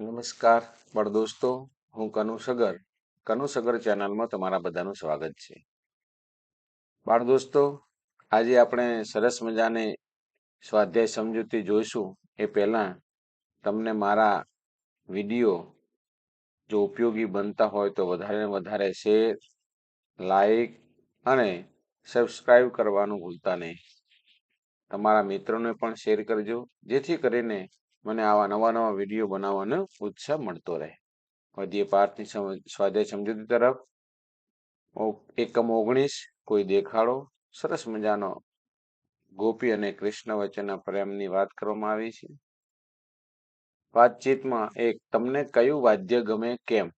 નમસ્કાર બાળ દોસ્તો હું કનુ સગર. કનુ સગર ચેનલમાં તમારા બધાનું સ્વાગત છે. બાળ દોસ્તો આજે આપણે સરસ મજાની સ્વાધ્યાય સમજૂતી જોઈશું. એ પહેલાં તમને મારા વીડિયો જો ઉપયોગી બનતા હોય તો વધારે વધારે શેર, લાઈક અને સબસ્ક્રાઈબ કરવાનું ભૂલતા નહીં. તમારા મિત્રોને પણ શેર કરજો. જેથી કરીને મને આવા નવા નવા વીડિયો બનાવવાનો ઉત્સાહ મળતો રહે. વધીએ પાર્થની સ્વાધ્યાય સમજૂતી તરફ એકમ ઓગણીસ, કોઈ દેખાડો, સરસ મજાનો ગોપી અને કૃષ્ણ વચ્ચેના પ્રેમની વાત કરવામાં આવી છે. વાતચીતમાં એક, તમને કયું વાદ્ય ગમે, કેમ?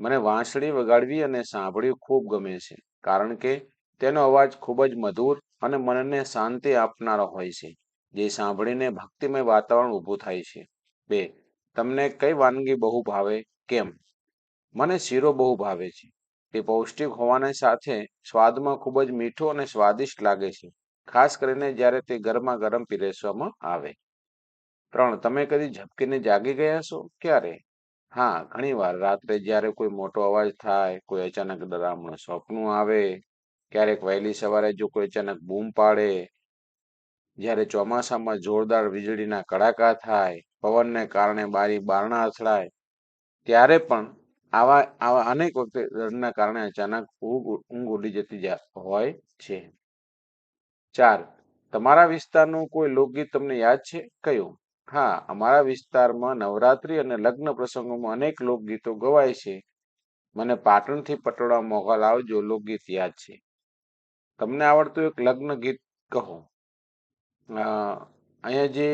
મને વાંસળી વગાડવી અને સાંભળવી ખૂબ ગમે છે, કારણ કે તેનો અવાજ ખૂબ જ મધુર અને મનને શાંતિ આપનારો હોય છે. જે સાંભળીને ભક્તિમય વાતાવરણ ઊભું થાય છે. બે, તમને કઈ વાનગી બહુ ભાવે? કેમ? મને શીરો બહુ ભાવે છે. તે પૌષ્ટિક હોવાને સાથે સ્વાદમાં ખૂબ જ મીઠો અને સ્વાદિષ્ટ લાગે છે, ખાસ કરીને જ્યારે તે ગરમા ગરમ પીરસવામાં આવે. ત્રણ, તમે કદી ઝબકીને જાગી ગયા છો? ક્યારે? હા ઘણી વાર રાત્રે જ્યારે કોઈ મોટો અવાજ થાય, કોઈ અચાનક ડરામણું સ્વપ્નું આવે, ક્યારેક વહેલી સવારે જો કોઈ અચાનક બૂમ પાડે જ્યારે ચોમાસામાં જોરદાર વીજળીના કડાકા થાય, પવનને કારણે બારી બારણા અથડાય, ત્યારે પણ આવા આવા અનેક વખતે દર્દના કારણે અચાનક ઊંઘ ઊંઘ ઉડી જતી હોય છે. ચાર, તમારા વિસ્તારનું કોઈ લોકગીત તમને યાદ છે? કયું? હા, અમારા વિસ્તારમાં નવરાત્રી અને લગ્ન પ્રસંગોમાં અનેક લોકગીતો ગવાય છે. મને પાટણથી પટોળા મોગલ આવજો લોકગીત યાદ છે. તમને આવડતું એક લગ્ન ગીત કહો. અહીંયા જે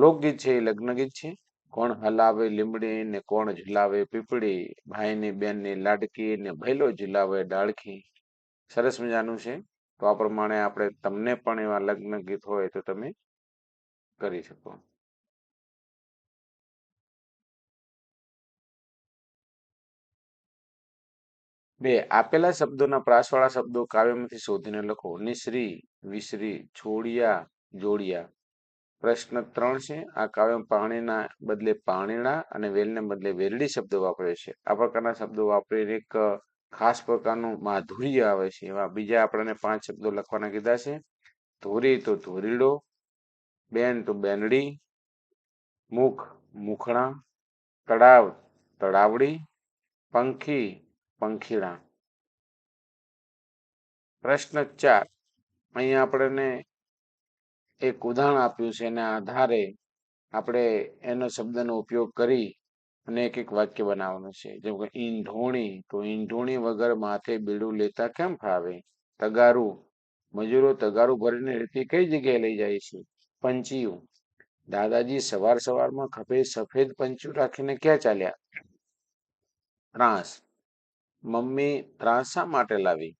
લોકગીત છે એ લગ્ન ગીત છે. કોણ હલાવે લીમડી ને કોણ ઝુલાવે પીપળી? ભાઈની બેનની લાડકી ને ભૈલો ઝુલાવે ડાળખી. સરસ મજાનું છે. તો આ પ્રમાણે આપણે તમને પણ એવા લગ્ન ગીત હોય તો તમે કરી શકો. બે, આપેલા શબ્દોના પ્રાસવાળા શબ્દો કાવ્યમાંથી શોધીને લખો. નિશ્રી વિશ્રી છોડિયા, જોડિયા. પ્રશ્ન ત્રણ છે. આ કાવ્ય પાણીના બદલે પાણીના અને વેલને બદલે વેલડી શબ્દો વાપરે છે. આ પ્રકારના શબ્દો વાપરીને એક ખાસ પ્રકારનું માધુર્ય આવે છે. એવા બીજા આપણને પાંચ શબ્દો લખવાના કીધા છે. ધોરી તો ધોરીડો, બેન તો બેનડી, મુખ મુખણા, તળાવ તળાવડી, પંખી પંખીડા. પ્રશ્ન ચાર. અહીંયા આપણને એક ઉદાહરણ આપ્યું છે, એના આધારે આપણે એનો શબ્દનો ઉપયોગ કરી અને એક એક વાક્ય બનાવવાનું છે. જેમ કે ઈંઢોણી, તો ઈંઢોણી વગર માથે બીડું લેતા કેમ ફાવે? તગારું. મજૂરો તગારું ભરીને રેતી કઈ જગ્યાએ લઈ જાય છે? પંચીયું. દાદાજી સવાર સવારમાં ખભે સફેદ પંચું રાખીને ક્યાં ચાલ્યા? ત્રાસ. મમ્મી ત્રાસ માટે લાવી?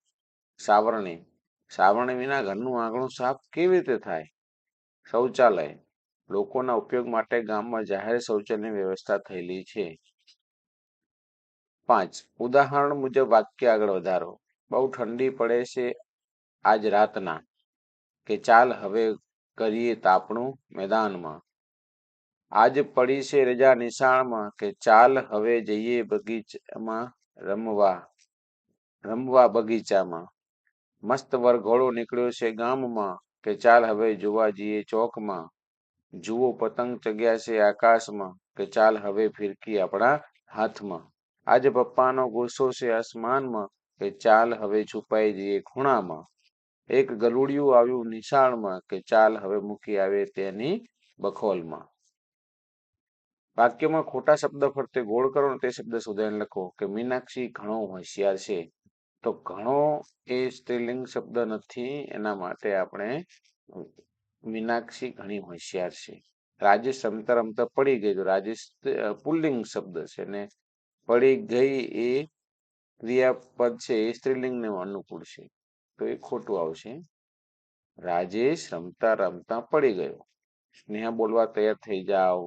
સાવરણી. સાવરણી વિના ઘરનું આંગણું સાફ કેવી રીતે થાય? શૌચાલય. લોકોના ઉપયોગ માટે ગામમાં જાહેર શૌચાલયની વ્યવસ્થા થયેલી છે. પાંચ. ઉદાહરણ મુજબ વાક્ય આગળ વધારો. બહુ ઠંડી પડે છે આજ રાતના. કે ચાલ હવે કરીએ તાપણું મેદાનમાં. આજ પડી છે રજા નિશાળમાં કે ચાલ હવે જઈએ બગીચામાં રમવા રમવા બગીચામાં. મસ્ત વરઘોડો નીકળ્યો છે ગામમાં કે ચાલ હવે જોવા જઈએ ચોકમાં. જુઓ પતંગ ચગ્યા છે આકાશમાં કે ચાલ હવે ફિરકી આપણા હાથમાં. આજે પપ્પાનો ગુસ્સો છે આસમાનમાં કે ચાલ હવે છુપાઈ જઈએ ખૂણામાં. એક ગલુડિયું આવ્યું નિશાળમાં કે ચાલ હવે મૂકી આવે તેની બખોલમાં. વાક્યમાં ખોટા શબ્દ ફરતે ગોળ કરો તે શબ્દ શોધાઈને લખો કે, મીનાક્ષી ઘણો હોશિયાર છે. તો ઘણો એ સ્ત્રીલિંગ શબ્દ નથી, એના માટે આપણે મીનાક્ષી ઘણી હોશિયાર છે. રાજેશ રમતા રમતા પડી ગઈ, તો રાજેશ પુલ્લિંગ શબ્દ છે ને પડી ગઈ એ ક્રિયાપદ છે, એ સ્ત્રીલિંગને અનુકૂળ છે. તો એ ખોટું આવશે. રાજેશ રમતા રમતા પડી ગયો. સ્નેહા બોલવા તૈયાર થઈ જાવ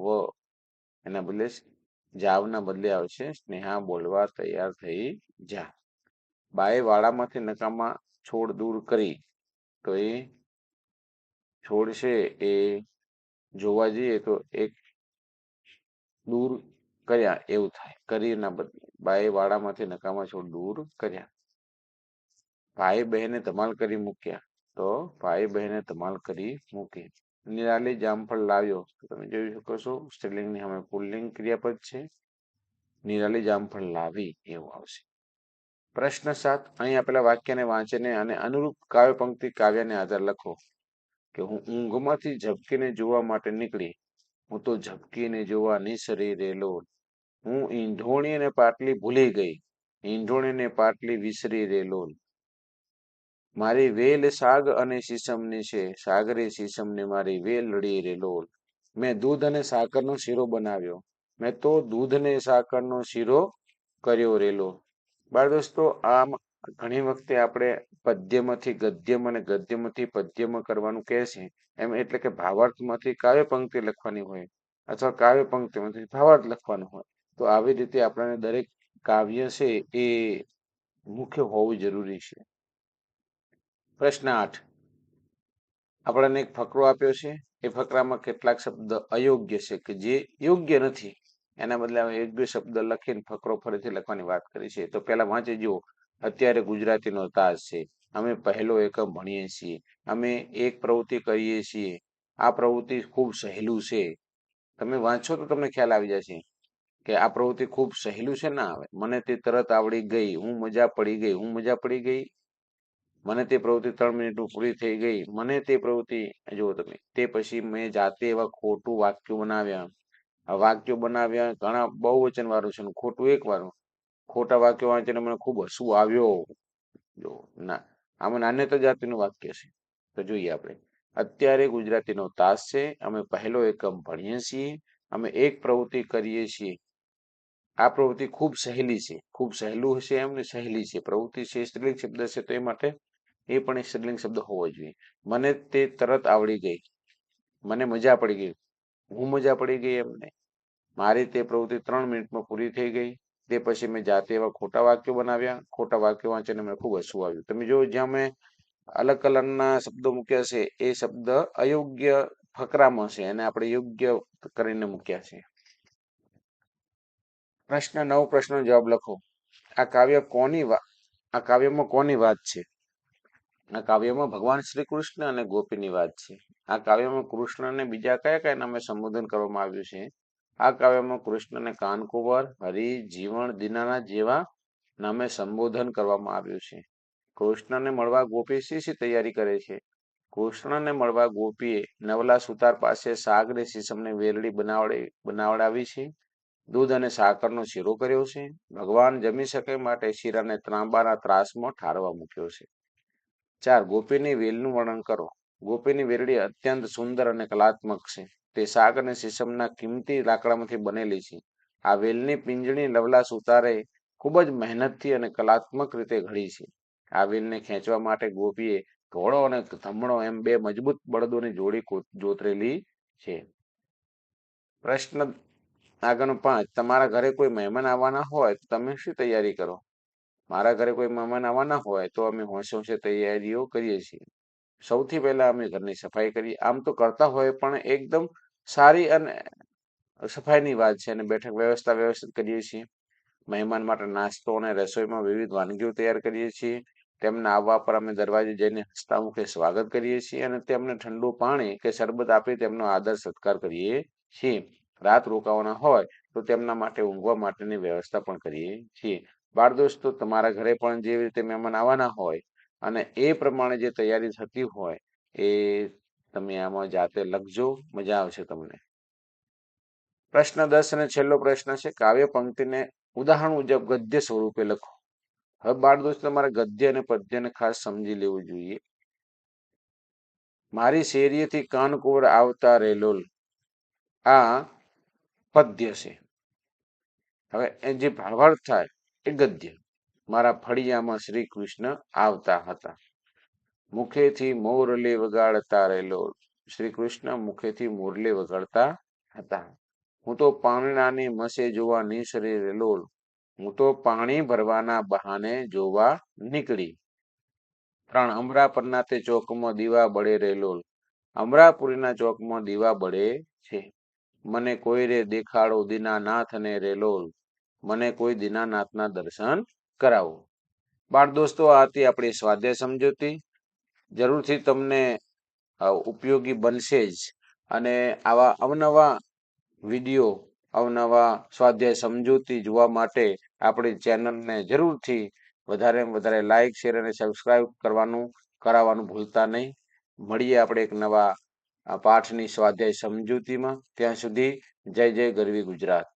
એના બદલે જાવના બદલે આવશે, સ્નેહા બોલવા તૈયાર થઈ જા. બાએ વાડામાંથી નકામા છોડ દૂર કરી, તો એ છોડ છે એ જોવા જઈએ તો એક દૂર કર્યા એવું થાય કરીના બદલે. બાએ વાડામાંથી નકામા છોડ દૂર કર્યા. ભાઈ બહેને ધમાલ કરી મૂક્યા, તો ભાઈ બહેને ધમાલ કરી મૂકી. નિરાલી જામફળ લાવ્યો. તમે જોઈ શકો છો, સ્ત્રીલિંગની હવે પુલ્લિંગ ક્રિયાપદ છે. નિરાલી જામફળ લાવી, એવું આવશે. પ્રશ્ન સાત, અહીં આપેલા વાક્યને વાંચીને અને અનુરૂપ કાવ્ય પંક્તિ કાવ્યને આધાર લખો. કે હું ઊંઘમાંથી ઝબકીને જોવા માટે નીકળી, હું તો ઝબકીને જોવા નિસરી રેલો હું ઈંઢોણી અને પાટલી ભૂલી ગઈ ઈંઢોણી ને પાટલી વિસરી રેલો મારી વેલ સાગ અને સીસમની છે, સાગરી સીસમની મારી વેલ લડી રેલો મેં દૂધ અને સાકરનો શીરો બનાવ્યો. મેં તો દૂધ ને સાકરનો શીરો કર્યો રેલો બાળ દોસ્તો, આમ ઘણી વખતે આપણે પદ્યમાંથી ગદ્યમ અને ગદ્યમાંથી પદ્યમાં કરવાનું કહે છે. એમ એટલે કે ભાવાર્થમાંથી કાવ્ય પંક્તિ લખવાની હોય અથવા કાવ્ય પંક્તિમાંથી ભાવાર્થ લખવાનું હોય. તો આવી રીતે આપણને દરેક કાવ્ય છે એ મુખ્ય હોવું જરૂરી છે. પ્રશ્ન આઠ. આપણને એક ફકરો આપ્યો છે. એ ફકરામાં કેટલાક શબ્દ અયોગ્ય છે કે જે યોગ્ય નથી. એના બદલે યોગ્ય શબ્દ લખીને ફકરો ફરીથી લખવાની વાત કરી છે. તો પહેલા વાંચી જુઓ. અત્યારે ગુજરાતીનો તાજ છે. અમે પહેલો એકમ ભણીએ છીએ. અમે એક પ્રવૃત્તિ કરીએ છીએ. આ પ્રવૃત્તિ ખૂબ સહેલું છે. તમે વાંચો તો તમને ખ્યાલ આવી જશે કે આ પ્રવૃત્તિ ખૂબ સહેલું છે ના? આવે મને તે તરત આવડી ગઈ. હું મજા પડી ગઈ. હું મજા પડી ગઈ. મને તે પ્રવૃત્તિ ત્રણ મિનિટમાં પૂરી થઈ ગઈ. મને તે પ્રવૃત્તિ, જુઓ તમે, તે પછી મેં જાતે એવા ખોટું વાક્યો બનાવ્યા. વાક્યો બનાવ્યા ઘણા બહુ વચન વાળું છે ખોટું એક વાળું. ખોટા વાક્યો વાંચીને મને ખૂબ હસવું આવ્યો. જો ના, આમાં નાન્યતા જાતિનું વાક્ય છે. તો જોઈએ આપણે. અત્યારે ગુજરાતીનો તાસ છે. અમે પહેલો એકમ ભણીએ છીએ. અમે એક પ્રવૃત્તિ કરીએ છીએ. આ પ્રવૃત્તિ ખૂબ સહેલી છે. ખૂબ સહેલું હશે એમ ને સહેલી છે. પ્રવૃત્તિ છે સ્ત્રીલિંગ શબ્દ છે તો એ માટે એ પણ એક સ્ત્રીલિંગ શબ્દ હોવો જોઈએ. મને તે તરત આવડી ગઈ. મને મજા પડી ગઈ. હું મજા પડી ગઈ એમને. મારી તે પ્રવૃત્તિ ત્રણ મિનિટમાં પૂરી થઈ ગઈ. તે પછી મેં જાતે એવા ખોટા વાક્યો બનાવ્યા. ખોટા વાક્યો વાંચીને મને ખૂબ હસવું આવ્યું. તમે જો જ્યાં મેં અલગ કલરના શબ્દો મૂક્યા છે, એ શબ્દ અયોગ્ય ફકરામાં છે અને આપણે યોગ્ય કરીને મૂક્યા છે. પ્રશ્ન નવ પ્રશ્નનો જવાબ લખો. આ કાવ્ય કોની આ કાવ્યમાં કોની વાત છે? આ કાવ્યમાં ભગવાન શ્રી કૃષ્ણ અને ગોપીની વાત છે. આ કાવ્યમાં કૃષ્ણને બીજા કયા કયા નામે સંબોધન કરવામાં આવ્યું છે? આ કાવ્યમાં કૃષ્ણને કાનકુંવર, હરિ જીવન દીનાના જેવા નામે સંબોધન કરવામાં આવ્યું છે. કૃષ્ણને મળવા ગોપી શી શી તૈયારી કરે છે? કૃષ્ણને મળવા ગોપીએ નવલા સુતાર પાસે સાગરે સીસમને વેલડી બનાવડી, બનાવડાવી છે. દૂધ અને સાકરનો શીરો કર્યો છે. ભગવાન જમી શકે માટે શીરાને ત્રાંબાના ત્રાસમાં ઠારવા મૂક્યો છે. ચાર, ગોપીની વેલનું વર્ણન કરો. ગોપીની વેરડી અત્યંત સુંદર અને કલાત્મક છે. તે સાગ અને સીસમના કિંમતી લાકડામાંથી બનેલી છે. આ વેલની પિંજણી લવલા સુતારે ખૂબ જ મહેનતથી અને કલાત્મક રીતે ઘડી છે. આ વેલને ખેંચવા માટે ગોપીએ ઘોડો અને ધમણો એમ બે મજબૂત બળદોની જોડી જોતરેલી છે. પ્રશ્ન આગળનો પાંચ, તમારા ઘરે કોઈ મહેમાન આવવાના હોય તો તમે શું તૈયારી કરો? મારા ઘરે કોઈ મહેમાન આવવાના હોય તો અમે હોંશે હોંશે તૈયારીઓ કરીએ છીએ. સૌથી પહેલા અમે ઘરની સફાઈ કરીએ આમ તો કરતા હોય પણ એકદમ સારી અને સફાઈની વાત છે અને બેઠક વ્યવસ્થા વ્યવસ્થિત કરીએ છીએ. મહેમાન માટે નાસ્તો અને રસોઈમાં વિવિધ વાનગીઓ તૈયાર કરીએ છીએ. તેમના આવવા પર અમે દરવાજે જઈને હસતા મુખે સ્વાગત કરીએ છીએ અને તેમને ઠંડુ પાણી કે શરબત આપી તેમનો આદર સત્કાર કરીએ છીએ. રાત રોકાવાના હોય તો તેમના માટે ઊંઘવા માટેની વ્યવસ્થા પણ કરીએ છીએ. બાળ દોસ્તો, તમારા ઘરે પણ જેવી રીતે મહેમાન આવવાના હોય અને એ પ્રમાણે જે તૈયારી થતી હોય, એ તમે આમાં જાતે લખજો, મજા આવશે તમને. પ્રશ્ન દસ અને છેલ્લો પ્રશ્ન છે, કાવ્ય પંક્તિને ઉદાહરણ મુજબ ગદ્ય સ્વરૂપે લખો. હવે બાળ દોસ્તો, તમારે ગદ્ય અને પદ્યને ખાસ સમજી લેવું જોઈએ. મારી શેરીએથી કાનકુવર આવતા રેલોલ. આ પદ્ય છે. હવે એ જે ભાવાર્થ થાય એ ગદ્ય. મારા ફળિયામાં શ્રી કૃષ્ણ આવતા હતા. મુખેથી મોરલી વગાડતા રહેલો શ્રી કૃષ્ણ મુખેથી મોરલી વગાડતા હતા. હું તો પાણીનાની મસે જોવા નિસરી રહેલો. હું તો પાણી ભરવાના બહાને જોવા નીકળી. ત્રણ અમરાપરના તે ચોકમાં દીવા બળે રહેલો. અમરાપુરીના ચોકમાં દીવા બળે છે. મને કોઈ રે દેખાડો દીનાનાથ અને રેલોલ મને કોઈ દીનાનાથના દર્શન કરાવો. બાળ દોસ્તો, આ હતી આપણી સ્વાધ્યાય સમજૂતી. જરૂરથી તમને ઉપયોગી બનશે જ. અને આવા અવનવા વીડિયો, અવનવા સ્વાધ્યાય સમજૂતી જોવા માટે આપણી ચેનલને જરૂરથી વધારે વધારે લાઇક શેર અને સબસ્ક્રાઇબ કરવાનું, કરાવવાનું ભૂલતા નહીં. મળીએ આપણે એક નવા પાઠની સ્વાધ્યાય સમજૂતીમાં. ત્યાં સુધી જય જય ગરવી ગુજરાત.